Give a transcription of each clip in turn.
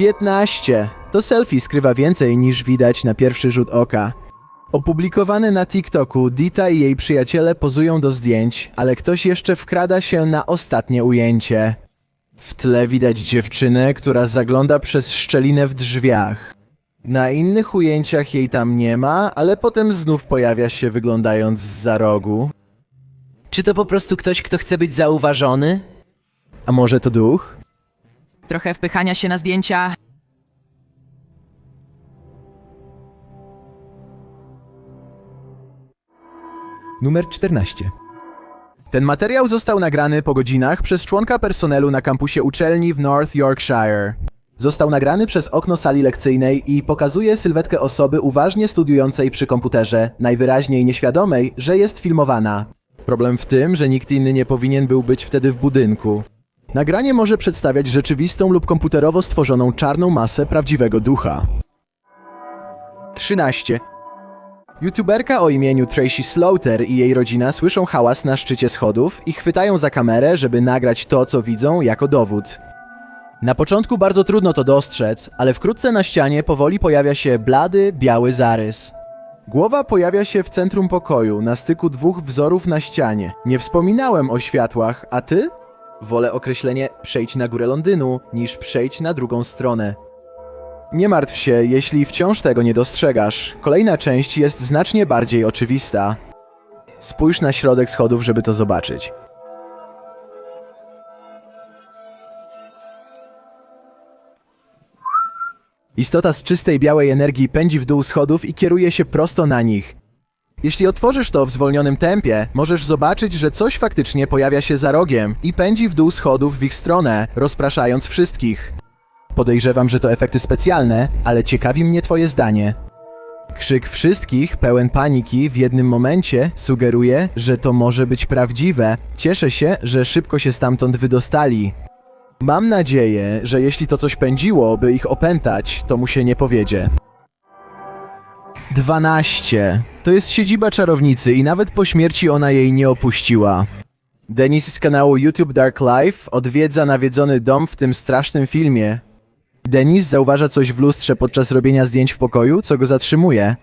15. To selfie skrywa więcej niż widać na pierwszy rzut oka. Opublikowane na TikToku, Dita i jej przyjaciele pozują do zdjęć, ale ktoś jeszcze wkrada się na ostatnie ujęcie. W tle widać dziewczynę, która zagląda przez szczelinę w drzwiach. Na innych ujęciach jej tam nie ma, ale potem znów pojawia się wyglądając z rogu. Czy to po prostu ktoś, kto chce być zauważony? A może to duch? Trochę wpychania się na zdjęcia. Numer 14. Ten materiał został nagrany po godzinach przez członka personelu na kampusie uczelni w North Yorkshire. Został nagrany przez okno sali lekcyjnej i pokazuje sylwetkę osoby uważnie studiującej przy komputerze, najwyraźniej nieświadomej, że jest filmowana. Problem w tym, że nikt inny nie powinien był być wtedy w budynku. Nagranie może przedstawiać rzeczywistą lub komputerowo stworzoną czarną masę prawdziwego ducha. 13. YouTuberka o imieniu Tracy Slaughter i jej rodzina słyszą hałas na szczycie schodów i chwytają za kamerę, żeby nagrać to, co widzą, jako dowód. Na początku bardzo trudno to dostrzec, ale wkrótce na ścianie powoli pojawia się blady, biały zarys. Głowa pojawia się w centrum pokoju, na styku dwóch wzorów na ścianie. Nie wspominałem o światłach, a ty? Wolę określenie przejdź na górę Londynu niż przejdź na drugą stronę. Nie martw się, jeśli wciąż tego nie dostrzegasz. Kolejna część jest znacznie bardziej oczywista. Spójrz na środek schodów, żeby to zobaczyć. Istota z czystej białej energii pędzi w dół schodów i kieruje się prosto na nich. Jeśli otworzysz to w zwolnionym tempie, możesz zobaczyć, że coś faktycznie pojawia się za rogiem i pędzi w dół schodów w ich stronę, rozpraszając wszystkich. Podejrzewam, że to efekty specjalne, ale ciekawi mnie twoje zdanie. Krzyk wszystkich, pełen paniki, w jednym momencie sugeruje, że to może być prawdziwe. Cieszę się, że szybko się stamtąd wydostali. Mam nadzieję, że jeśli to coś pędziło, by ich opętać, to mu się nie powiedzie. 12. To jest siedziba czarownicy i nawet po śmierci ona jej nie opuściła. Denis z kanału YouTube Dark Life odwiedza nawiedzony dom w tym strasznym filmie. Denis zauważa coś w lustrze podczas robienia zdjęć w pokoju, co go zatrzymuje.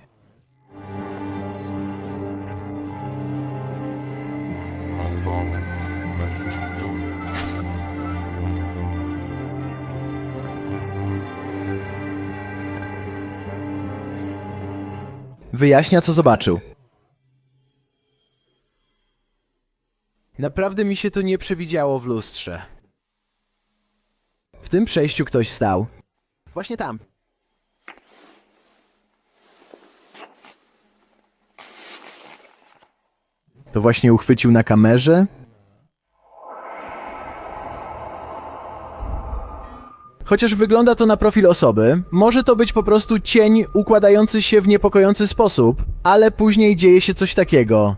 Wyjaśnia, co zobaczył. Naprawdę mi się to nie przewidziało w lustrze. W tym przejściu ktoś stał. Właśnie tam. To właśnie uchwycił na kamerze? Chociaż wygląda to na profil osoby, może to być po prostu cień układający się w niepokojący sposób, ale później dzieje się coś takiego.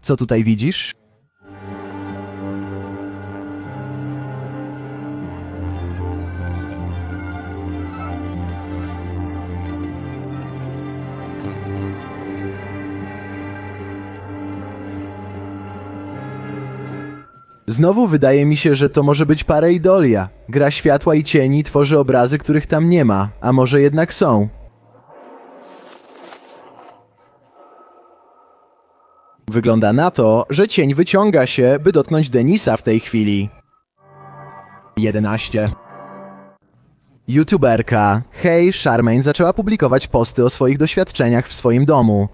Co tutaj widzisz? Znowu wydaje mi się, że to może być pareidolia. Gra światła i cieni tworzy obrazy, których tam nie ma, a może jednak są. Wygląda na to, że cień wyciąga się, by dotknąć Denisa w tej chwili. 11. YouTuberka Hey Charmaine zaczęła publikować posty o swoich doświadczeniach w swoim domu.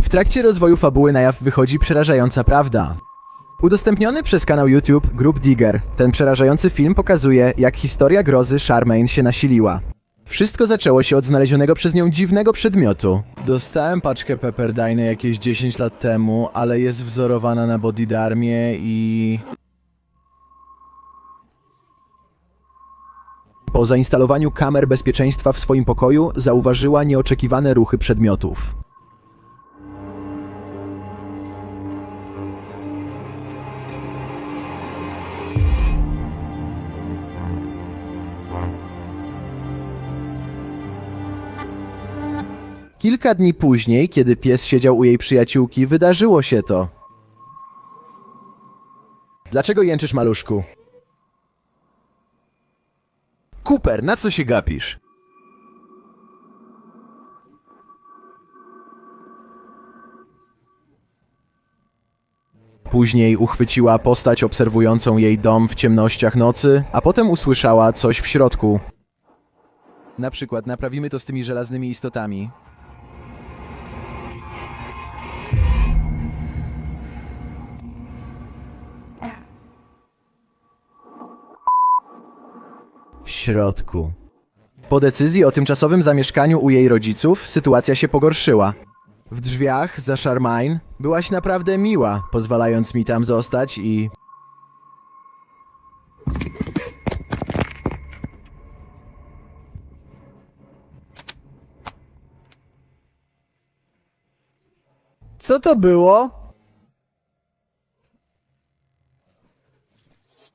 W trakcie rozwoju fabuły na jaw wychodzi przerażająca prawda. Udostępniony przez kanał YouTube Group Digger, ten przerażający film pokazuje, jak historia grozy Charmaine się nasiliła. Wszystko zaczęło się od znalezionego przez nią dziwnego przedmiotu. Dostałem paczkę Pepperdine jakieś 10 lat temu, ale jest wzorowana na Bodidarmie i... Po zainstalowaniu kamer bezpieczeństwa w swoim pokoju zauważyła nieoczekiwane ruchy przedmiotów. Kilka dni później, kiedy pies siedział u jej przyjaciółki, wydarzyło się to. Dlaczego jęczysz, maluszku? Cooper, na co się gapisz? Później uchwyciła postać obserwującą jej dom w ciemnościach nocy, a potem usłyszała coś w środku. Na przykład naprawimy to z tymi żelaznymi istotami. Środku. Po decyzji o tymczasowym zamieszkaniu u jej rodziców, sytuacja się pogorszyła. W drzwiach za Charmaine byłaś naprawdę miła, pozwalając mi tam zostać i. Co to było?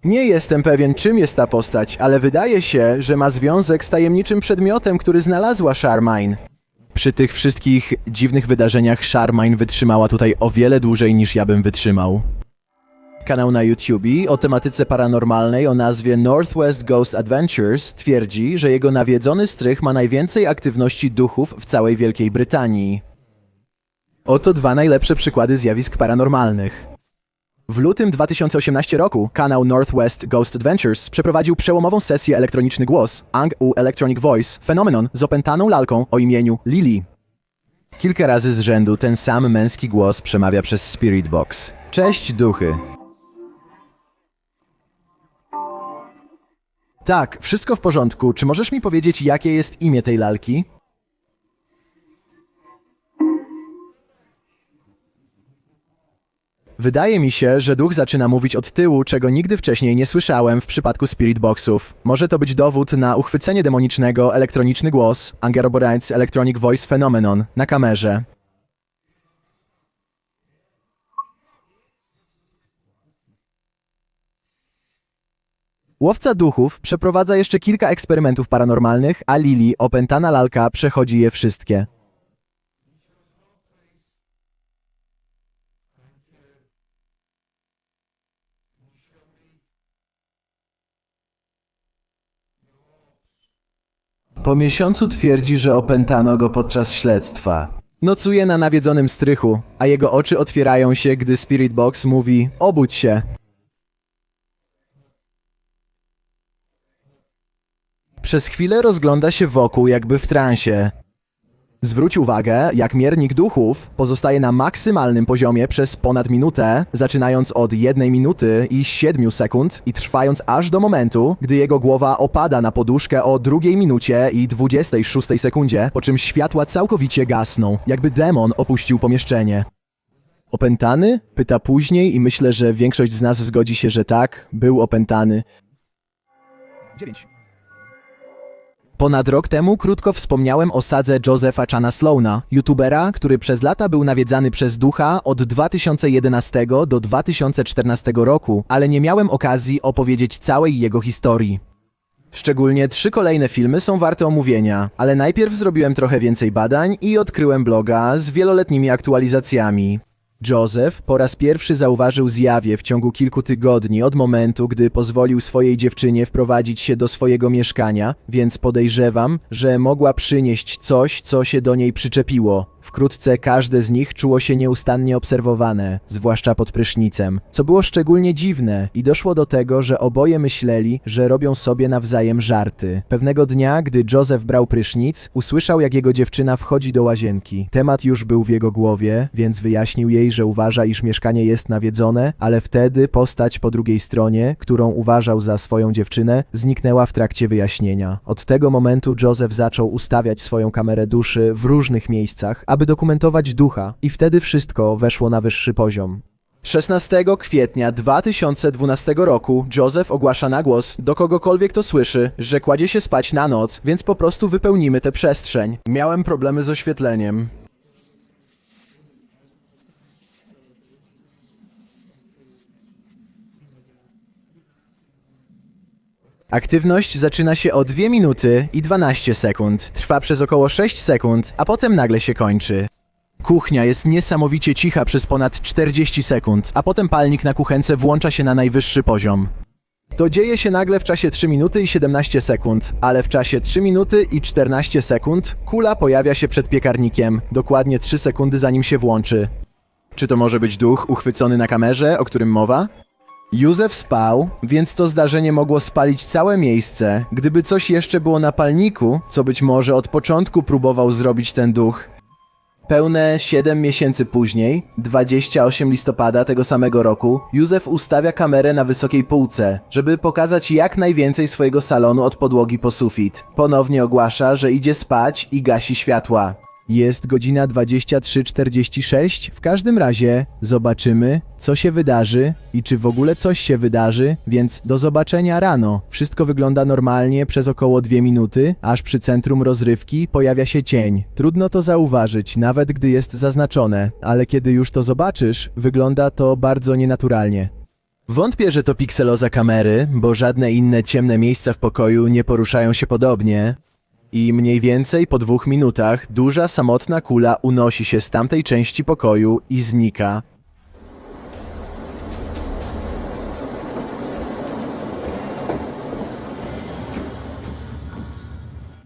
Nie jestem pewien, czym jest ta postać, ale wydaje się, że ma związek z tajemniczym przedmiotem, który znalazła Charmaine. Przy tych wszystkich dziwnych wydarzeniach Charmaine wytrzymała tutaj o wiele dłużej niż ja bym wytrzymał. Kanał na YouTube o tematyce paranormalnej o nazwie Northwest Ghost Adventures twierdzi, że jego nawiedzony strych ma najwięcej aktywności duchów w całej Wielkiej Brytanii. Oto dwa najlepsze przykłady zjawisk paranormalnych. W lutym 2018 roku kanał Northwest Ghost Adventures przeprowadził przełomową sesję Elektroniczny Głos Ang U Electronic Voice fenomenon z opętaną lalką o imieniu Lily. Kilka razy z rzędu ten sam męski głos przemawia przez Spirit Box. Cześć duchy. Tak, wszystko w porządku. Czy możesz mi powiedzieć, jakie jest imię tej lalki? Wydaje mi się, że duch zaczyna mówić od tyłu, czego nigdy wcześniej nie słyszałem w przypadku Spirit Boxów. Może to być dowód na uchwycenie demonicznego elektroniczny głos Angeroborates Electronic Voice Phenomenon na kamerze. Łowca duchów przeprowadza jeszcze kilka eksperymentów paranormalnych, a Lili, opętana lalka, przechodzi je wszystkie. Po miesiącu twierdzi, że opętano go podczas śledztwa. Nocuje na nawiedzonym strychu, a jego oczy otwierają się, gdy Spirit Box mówi: Obudź się. Przez chwilę rozgląda się wokół, jakby w transie. Zwróć uwagę, jak miernik duchów pozostaje na maksymalnym poziomie przez ponad minutę, zaczynając od jednej minuty i 7 sekund i trwając aż do momentu, gdy jego głowa opada na poduszkę o drugiej minucie i 26 sekundzie, po czym światła całkowicie gasną, jakby demon opuścił pomieszczenie. Opętany? Pyta później i myślę, że większość z nas zgodzi się, że tak, był opętany. 9. Ponad rok temu krótko wspomniałem o sadze Josepha Chana Slowna, youtubera, który przez lata był nawiedzany przez ducha od 2011 do 2014 roku, ale nie miałem okazji opowiedzieć całej jego historii. Szczególnie trzy kolejne filmy są warte omówienia, ale najpierw zrobiłem trochę więcej badań i odkryłem bloga z wieloletnimi aktualizacjami. Joseph po raz pierwszy zauważył zjawie w ciągu kilku tygodni od momentu, gdy pozwolił swojej dziewczynie wprowadzić się do swojego mieszkania, więc podejrzewam, że mogła przynieść coś, co się do niej przyczepiło. Wkrótce każde z nich czuło się nieustannie obserwowane, zwłaszcza pod prysznicem, co było szczególnie dziwne i doszło do tego, że oboje myśleli, że robią sobie nawzajem żarty. Pewnego dnia, gdy Joseph brał prysznic, usłyszał jak jego dziewczyna wchodzi do łazienki. Temat już był w jego głowie, więc wyjaśnił jej, że uważa, iż mieszkanie jest nawiedzone, ale wtedy postać po drugiej stronie, którą uważał za swoją dziewczynę, zniknęła w trakcie wyjaśnienia. Od tego momentu Joseph zaczął ustawiać swoją kamerę duszy w różnych miejscach, aby dokumentować ducha i wtedy wszystko weszło na wyższy poziom. 16 kwietnia 2012 roku Joseph ogłasza na głos do kogokolwiek to słyszy, że kładzie się spać na noc, więc po prostu wypełnimy tę przestrzeń. Miałem problemy z oświetleniem. Aktywność zaczyna się o 2 minuty i 12 sekund, trwa przez około 6 sekund, a potem nagle się kończy. Kuchnia jest niesamowicie cicha przez ponad 40 sekund, a potem palnik na kuchence włącza się na najwyższy poziom. To dzieje się nagle w czasie 3 minuty i 17 sekund, ale w czasie 3 minuty i 14 sekund kula pojawia się przed piekarnikiem, dokładnie 3 sekundy zanim się włączy. Czy to może być duch uchwycony na kamerze, o którym mowa? Józef spał, więc to zdarzenie mogło spalić całe miejsce, gdyby coś jeszcze było na palniku, co być może od początku próbował zrobić ten duch. Pełne 7 miesięcy później, 28 listopada tego samego roku, Józef ustawia kamerę na wysokiej półce, żeby pokazać jak najwięcej swojego salonu od podłogi po sufit. Ponownie ogłasza, że idzie spać i gasi światła. Jest godzina 23.46. W każdym razie zobaczymy, co się wydarzy i czy w ogóle coś się wydarzy, więc do zobaczenia rano. Wszystko wygląda normalnie przez około 2 minuty, aż przy centrum rozrywki pojawia się cień. Trudno to zauważyć, nawet gdy jest zaznaczone, ale kiedy już to zobaczysz, wygląda to bardzo nienaturalnie. Wątpię, że to pikseloza kamery, bo żadne inne ciemne miejsca w pokoju nie poruszają się podobnie, i mniej więcej po dwóch minutach duża samotna kula unosi się z tamtej części pokoju i znika.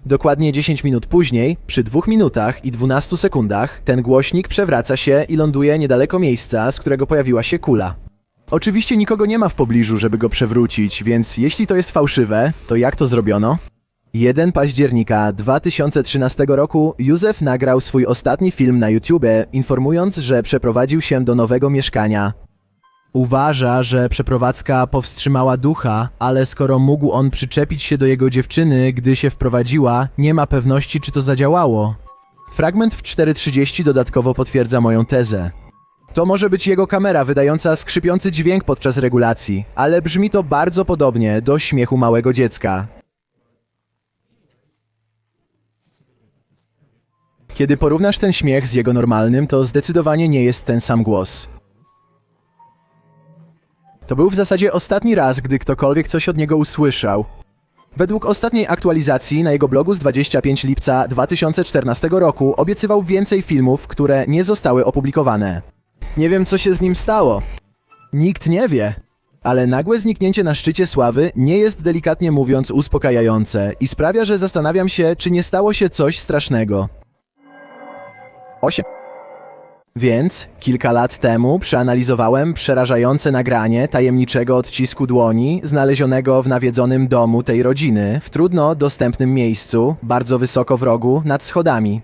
Dokładnie 10 minut później, przy dwóch minutach i 12 sekundach, ten głośnik przewraca się i ląduje niedaleko miejsca, z którego pojawiła się kula. Oczywiście nikogo nie ma w pobliżu, żeby go przewrócić, więc jeśli to jest fałszywe, to jak to zrobiono? 1 października 2013 roku Józef nagrał swój ostatni film na YouTube, informując, że przeprowadził się do nowego mieszkania. Uważa, że przeprowadzka powstrzymała ducha, ale skoro mógł on przyczepić się do jego dziewczyny, gdy się wprowadziła, nie ma pewności, czy to zadziałało. Fragment w 4.30 dodatkowo potwierdza moją tezę. To może być jego kamera wydająca skrzypiący dźwięk podczas regulacji, ale brzmi to bardzo podobnie do śmiechu małego dziecka. Kiedy porównasz ten śmiech z jego normalnym, to zdecydowanie nie jest ten sam głos. To był w zasadzie ostatni raz, gdy ktokolwiek coś od niego usłyszał. Według ostatniej aktualizacji na jego blogu z 25 lipca 2014 roku obiecywał więcej filmów, które nie zostały opublikowane. Nie wiem, co się z nim stało. Nikt nie wie. Ale nagłe zniknięcie na szczycie sławy nie jest delikatnie mówiąc uspokajające i sprawia, że zastanawiam się, czy nie stało się coś strasznego. 8. Więc kilka lat temu przeanalizowałem przerażające nagranie tajemniczego odcisku dłoni znalezionego w nawiedzonym domu tej rodziny w trudno dostępnym miejscu, bardzo wysoko w rogu, nad schodami.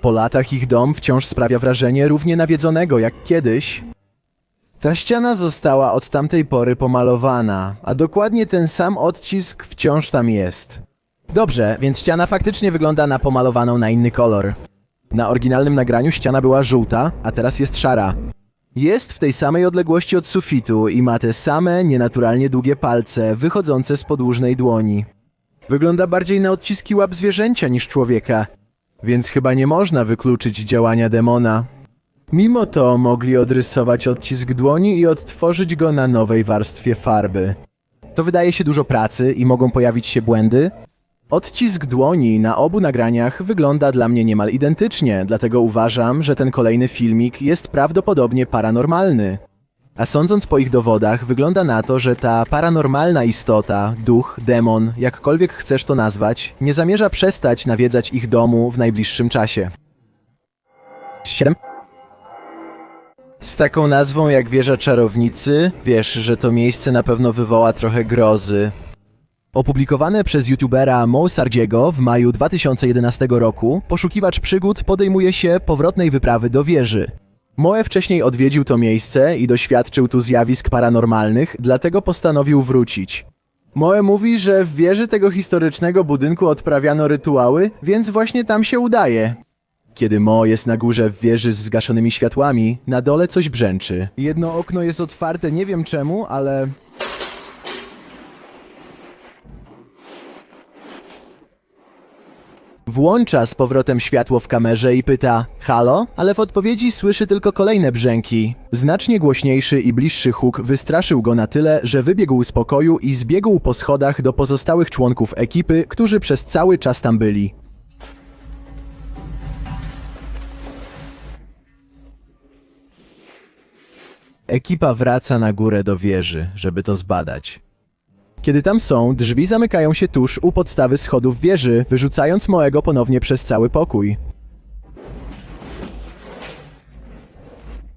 Po latach ich dom wciąż sprawia wrażenie równie nawiedzonego jak kiedyś. Ta ściana została od tamtej pory pomalowana, a dokładnie ten sam odcisk wciąż tam jest. Dobrze, więc ściana faktycznie wygląda na pomalowaną na inny kolor. Na oryginalnym nagraniu ściana była żółta, a teraz jest szara. Jest w tej samej odległości od sufitu i ma te same nienaturalnie długie palce wychodzące z podłużnej dłoni. Wygląda bardziej na odciski łap zwierzęcia niż człowieka, więc chyba nie można wykluczyć działania demona. Mimo to mogli odrysować odcisk dłoni i odtworzyć go na nowej warstwie farby. To wydaje się dużo pracy i mogą pojawić się błędy, Odcisk dłoni na obu nagraniach wygląda dla mnie niemal identycznie, dlatego uważam, że ten kolejny filmik jest prawdopodobnie paranormalny. A sądząc po ich dowodach, wygląda na to, że ta paranormalna istota, duch, demon, jakkolwiek chcesz to nazwać, nie zamierza przestać nawiedzać ich domu w najbliższym czasie. 7. Z taką nazwą jak Wieża Czarownicy, wiesz, że to miejsce na pewno wywoła trochę grozy. Opublikowane przez youtubera Mo Sardziego w maju 2011 roku, poszukiwacz przygód podejmuje się powrotnej wyprawy do wieży. Moe wcześniej odwiedził to miejsce i doświadczył tu zjawisk paranormalnych, dlatego postanowił wrócić. Moe mówi, że w wieży tego historycznego budynku odprawiano rytuały, więc właśnie tam się udaje. Kiedy Mo jest na górze w wieży z zgaszonymi światłami, na dole coś brzęczy. Jedno okno jest otwarte, nie wiem czemu, ale Włącza z powrotem światło w kamerze i pyta: Halo? Ale w odpowiedzi słyszy tylko kolejne brzęki. Znacznie głośniejszy i bliższy huk wystraszył go na tyle, że wybiegł z pokoju i zbiegł po schodach do pozostałych członków ekipy, którzy przez cały czas tam byli. Ekipa wraca na górę do wieży, żeby to zbadać. Kiedy tam są, drzwi zamykają się tuż u podstawy schodów wieży, wyrzucając Moego ponownie przez cały pokój.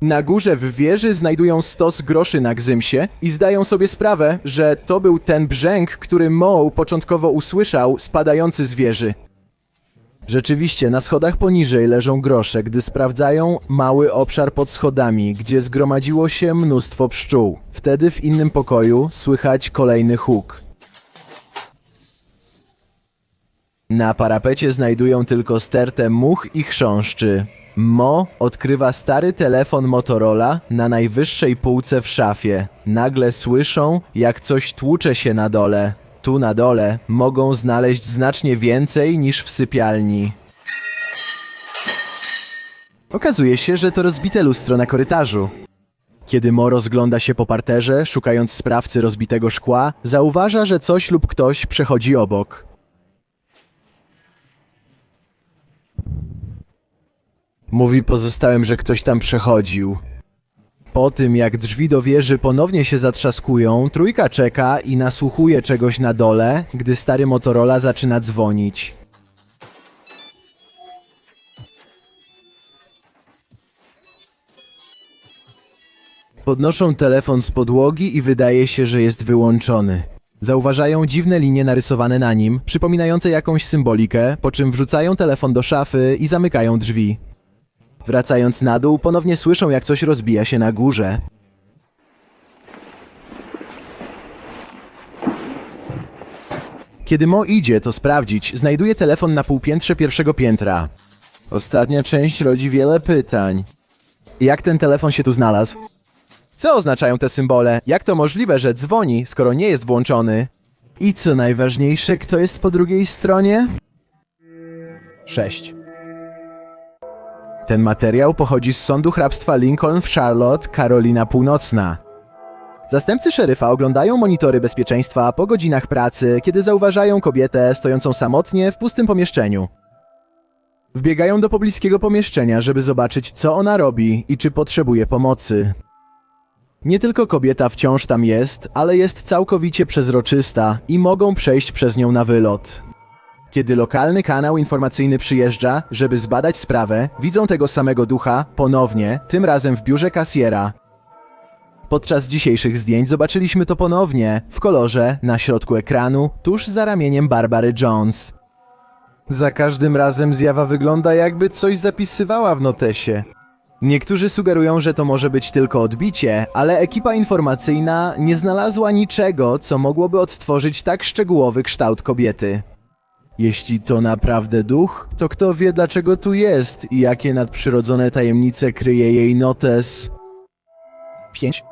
Na górze w wieży znajdują stos groszy na Gzymsie i zdają sobie sprawę, że to był ten brzęk, który Mo początkowo usłyszał spadający z wieży. Rzeczywiście, na schodach poniżej leżą grosze, gdy sprawdzają mały obszar pod schodami, gdzie zgromadziło się mnóstwo pszczół. Wtedy w innym pokoju słychać kolejny huk. Na parapecie znajdują tylko stertę much i chrząszczy. Mo odkrywa stary telefon Motorola na najwyższej półce w szafie. Nagle słyszą, jak coś tłucze się na dole. Tu na dole mogą znaleźć znacznie więcej niż w sypialni. Okazuje się, że to rozbite lustro na korytarzu. Kiedy Mo rozgląda się po parterze, szukając sprawcy rozbitego szkła, zauważa, że coś lub ktoś przechodzi obok. Mówi pozostałym, że ktoś tam przechodził. Po tym, jak drzwi do wieży ponownie się zatrzaskują, trójka czeka i nasłuchuje czegoś na dole, gdy stary Motorola zaczyna dzwonić. Podnoszą telefon z podłogi i wydaje się, że jest wyłączony. Zauważają dziwne linie narysowane na nim, przypominające jakąś symbolikę, po czym wrzucają telefon do szafy i zamykają drzwi. Wracając na dół, ponownie słyszą, jak coś rozbija się na górze. Kiedy Mo idzie to sprawdzić, znajduje telefon na półpiętrze pierwszego piętra. Ostatnia część rodzi wiele pytań. Jak ten telefon się tu znalazł? Co oznaczają te symbole? Jak to możliwe, że dzwoni, skoro nie jest włączony? I co najważniejsze, kto jest po drugiej stronie? 6. Ten materiał pochodzi z sądu hrabstwa Lincoln w Charlotte, Karolina Północna. Zastępcy szeryfa oglądają monitory bezpieczeństwa po godzinach pracy, kiedy zauważają kobietę stojącą samotnie w pustym pomieszczeniu. Wbiegają do pobliskiego pomieszczenia, żeby zobaczyć, co ona robi i czy potrzebuje pomocy. Nie tylko kobieta wciąż tam jest, ale jest całkowicie przezroczysta i mogą przejść przez nią na wylot. Kiedy lokalny kanał informacyjny przyjeżdża, żeby zbadać sprawę, widzą tego samego ducha ponownie, tym razem w biurze kasjera. Podczas dzisiejszych zdjęć zobaczyliśmy to ponownie, w kolorze, na środku ekranu, tuż za ramieniem Barbary Jones. Za każdym razem zjawa wygląda jakby coś zapisywała w notesie. Niektórzy sugerują, że to może być tylko odbicie, ale ekipa informacyjna nie znalazła niczego, co mogłoby odtworzyć tak szczegółowy kształt kobiety. Jeśli to naprawdę duch, to kto wie dlaczego tu jest i jakie nadprzyrodzone tajemnice kryje jej notes? 5.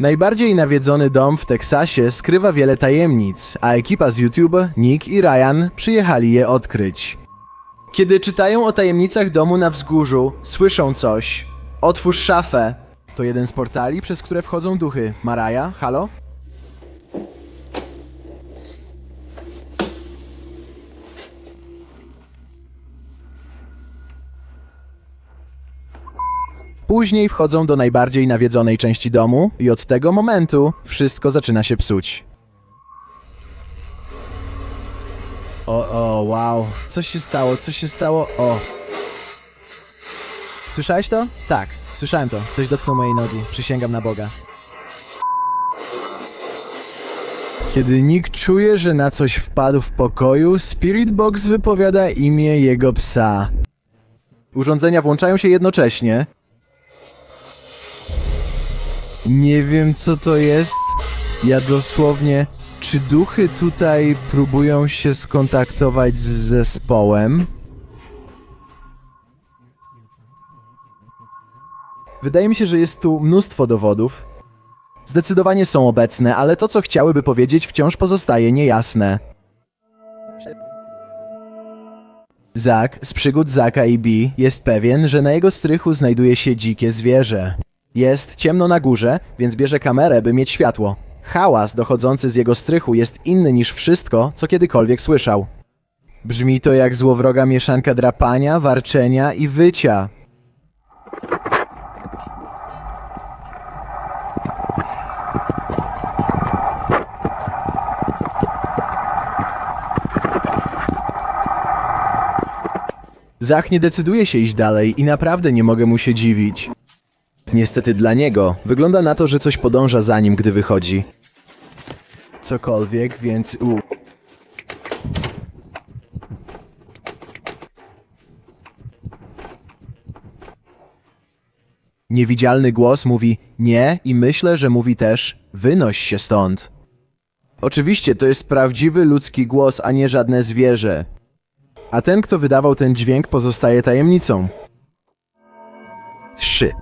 Najbardziej nawiedzony dom w Teksasie skrywa wiele tajemnic, a ekipa z YouTube, Nick i Ryan przyjechali je odkryć. Kiedy czytają o tajemnicach domu na wzgórzu, słyszą coś. Otwórz szafę. To jeden z portali, przez które wchodzą duchy. Maraja, halo? Później wchodzą do najbardziej nawiedzonej części domu i od tego momentu wszystko zaczyna się psuć. O, o, wow. Co się stało? Co się stało? O. Słyszałeś to? Tak, słyszałem to. Ktoś dotknął mojej nogi. Przysięgam na Boga. Kiedy Nick czuje, że na coś wpadł w pokoju, Spirit Box wypowiada imię jego psa. Urządzenia włączają się jednocześnie. Nie wiem co to jest. Ja dosłownie. Czy duchy tutaj próbują się skontaktować z zespołem? Wydaje mi się, że jest tu mnóstwo dowodów. Zdecydowanie są obecne, ale to, co chciałyby powiedzieć, wciąż pozostaje niejasne. Zak z przygód Zaka i Bee jest pewien, że na jego strychu znajduje się dzikie zwierzę. Jest ciemno na górze, więc bierze kamerę, by mieć światło. Hałas dochodzący z jego strychu jest inny niż wszystko, co kiedykolwiek słyszał. Brzmi to jak złowroga mieszanka drapania, warczenia i wycia. Zach nie decyduje się iść dalej i naprawdę nie mogę mu się dziwić. Niestety dla niego wygląda na to, że coś podąża za nim, gdy wychodzi. Cokolwiek, więc u. Niewidzialny głos mówi nie i myślę, że mówi też wynoś się stąd. Oczywiście to jest prawdziwy ludzki głos, a nie żadne zwierzę. A ten, kto wydawał ten dźwięk, pozostaje tajemnicą. 3.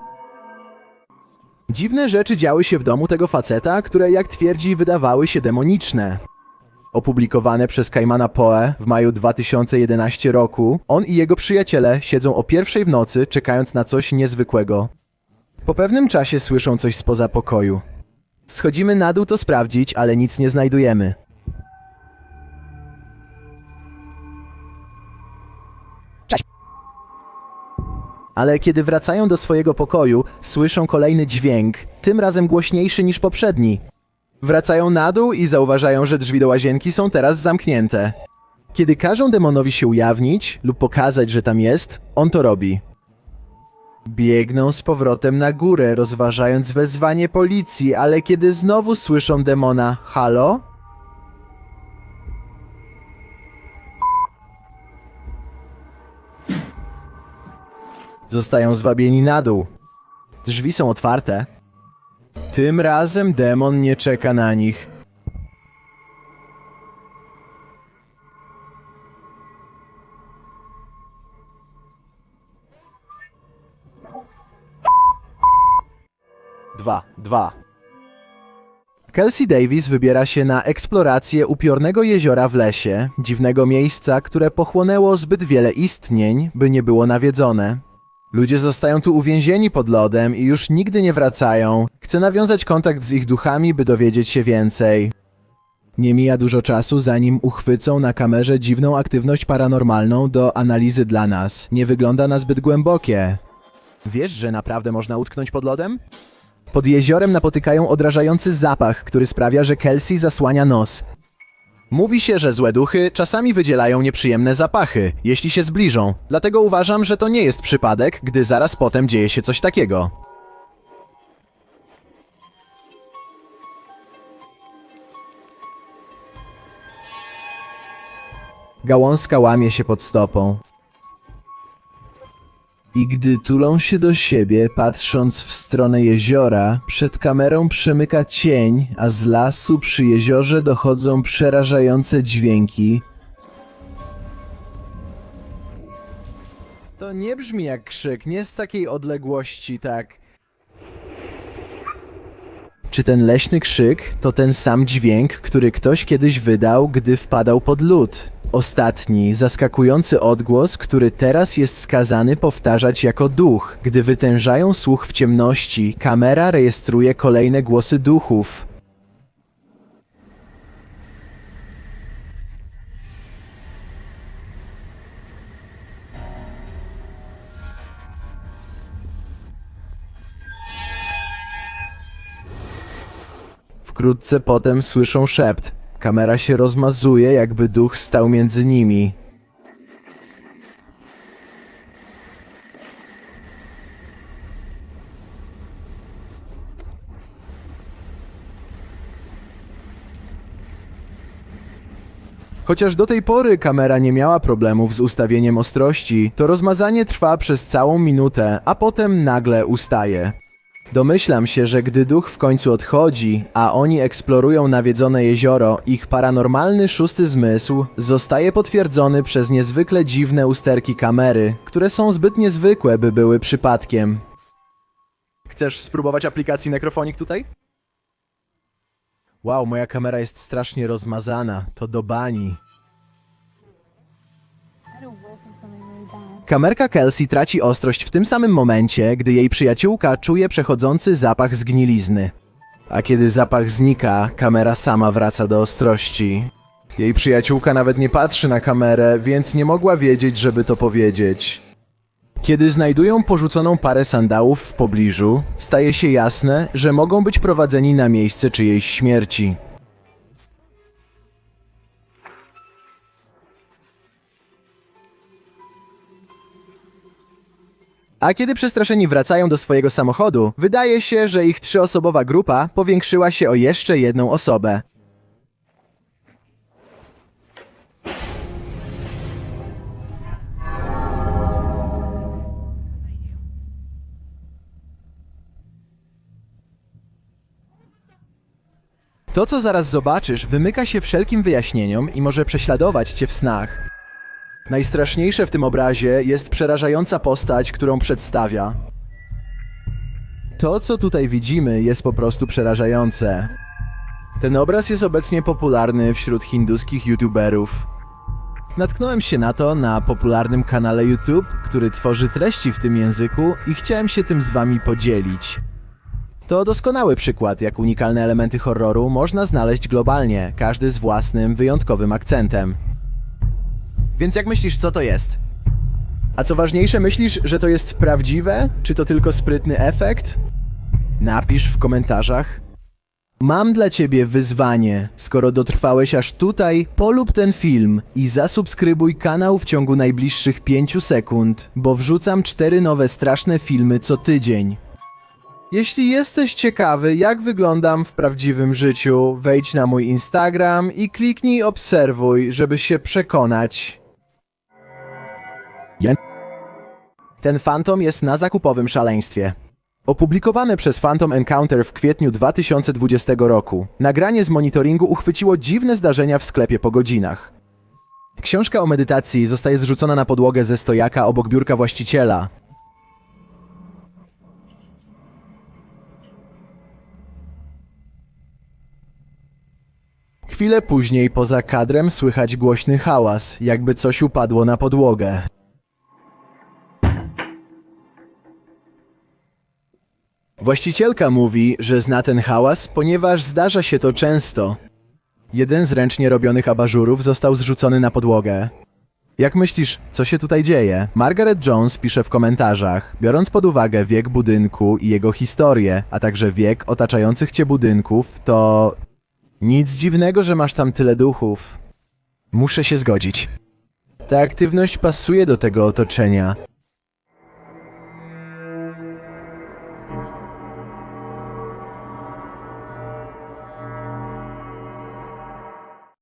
Dziwne rzeczy działy się w domu tego faceta, które jak twierdzi wydawały się demoniczne. Opublikowane przez Kaimana Poe w maju 2011 roku, on i jego przyjaciele siedzą o pierwszej w nocy, czekając na coś niezwykłego. Po pewnym czasie słyszą coś spoza pokoju. Schodzimy na dół to sprawdzić, ale nic nie znajdujemy. Ale kiedy wracają do swojego pokoju, słyszą kolejny dźwięk, tym razem głośniejszy niż poprzedni. Wracają na dół i zauważają, że drzwi do łazienki są teraz zamknięte. Kiedy każą demonowi się ujawnić lub pokazać, że tam jest, on to robi. Biegną z powrotem na górę, rozważając wezwanie policji, ale kiedy znowu słyszą demona halo, zostają zwabieni na dół. Drzwi są otwarte. Tym razem demon nie czeka na nich. Dwa, dwa. Kelsey Davis wybiera się na eksplorację upiornego jeziora w lesie, dziwnego miejsca, które pochłonęło zbyt wiele istnień, by nie było nawiedzone. Ludzie zostają tu uwięzieni pod lodem i już nigdy nie wracają. Chce nawiązać kontakt z ich duchami, by dowiedzieć się więcej. Nie mija dużo czasu, zanim uchwycą na kamerze dziwną aktywność paranormalną do analizy dla nas. Nie wygląda na zbyt głębokie. Wiesz, że naprawdę można utknąć pod lodem? Pod jeziorem napotykają odrażający zapach, który sprawia, że Kelsey zasłania nos. Mówi się, że złe duchy czasami wydzielają nieprzyjemne zapachy, jeśli się zbliżą. Dlatego uważam, że to nie jest przypadek, gdy zaraz potem dzieje się coś takiego. Gałązka łamie się pod stopą. I gdy tulą się do siebie, patrząc w stronę jeziora, przed kamerą przemyka cień, a z lasu przy jeziorze dochodzą przerażające dźwięki. To nie brzmi jak krzyk, nie z takiej odległości, tak. Czy ten leśny krzyk to ten sam dźwięk, który ktoś kiedyś wydał, gdy wpadał pod lód? Ostatni, zaskakujący odgłos, który teraz jest skazany powtarzać jako duch. Gdy wytężają słuch w ciemności, kamera rejestruje kolejne głosy duchów. Wkrótce potem słyszą szept. Kamera się rozmazuje, jakby duch stał między nimi. Chociaż do tej pory kamera nie miała problemów z ustawieniem ostrości, to rozmazanie trwa przez całą minutę, a potem nagle ustaje. Domyślam się, że gdy duch w końcu odchodzi, a oni eksplorują nawiedzone jezioro, ich paranormalny szósty zmysł zostaje potwierdzony przez niezwykle dziwne usterki kamery, które są zbyt niezwykłe, by były przypadkiem. Chcesz spróbować aplikacji Necrophonic tutaj? Wow, moja kamera jest strasznie rozmazana. To do bani. Kamerka Kelsey traci ostrość w tym samym momencie, gdy jej przyjaciółka czuje przechodzący zapach zgnilizny. A kiedy zapach znika, kamera sama wraca do ostrości. Jej przyjaciółka nawet nie patrzy na kamerę, więc nie mogła wiedzieć, żeby to powiedzieć. Kiedy znajdują porzuconą parę sandałów w pobliżu, staje się jasne, że mogą być prowadzeni na miejsce czyjejś śmierci. A kiedy przestraszeni wracają do swojego samochodu, wydaje się, że ich trzyosobowa grupa powiększyła się o jeszcze jedną osobę. To, co zaraz zobaczysz, wymyka się wszelkim wyjaśnieniom i może prześladować cię w snach. Najstraszniejsze w tym obrazie jest przerażająca postać, którą przedstawia. To, co tutaj widzimy, jest po prostu przerażające. Ten obraz jest obecnie popularny wśród hinduskich youtuberów. Natknąłem się na to na popularnym kanale YouTube, który tworzy treści w tym języku i chciałem się tym z wami podzielić. To doskonały przykład, jak unikalne elementy horroru można znaleźć globalnie, każdy z własnym, wyjątkowym akcentem. Więc jak myślisz, co to jest? A co ważniejsze, myślisz, że to jest prawdziwe? Czy to tylko sprytny efekt? Napisz w komentarzach. Mam dla ciebie wyzwanie. Skoro dotrwałeś aż tutaj, polub ten film i zasubskrybuj kanał w ciągu najbliższych 5 sekund, bo wrzucam cztery nowe straszne filmy co tydzień. Jeśli jesteś ciekawy, jak wyglądam w prawdziwym życiu, wejdź na mój Instagram i kliknij obserwuj, żeby się przekonać. Ten fantom jest na zakupowym szaleństwie. Opublikowane przez Phantom Encounter w kwietniu 2020 roku, nagranie z monitoringu uchwyciło dziwne zdarzenia w sklepie po godzinach. Książka o medytacji zostaje zrzucona na podłogę ze stojaka obok biurka właściciela, Chwilę później poza kadrem słychać głośny hałas, jakby coś upadło na podłogę. Właścicielka mówi, że zna ten hałas, ponieważ zdarza się to często. Jeden z ręcznie robionych abażurów został zrzucony na podłogę. Jak myślisz, co się tutaj dzieje? Margaret Jones pisze w komentarzach, biorąc pod uwagę wiek budynku i jego historię, a także wiek otaczających cię budynków, to nic dziwnego, że masz tam tyle duchów. Muszę się zgodzić. Ta aktywność pasuje do tego otoczenia.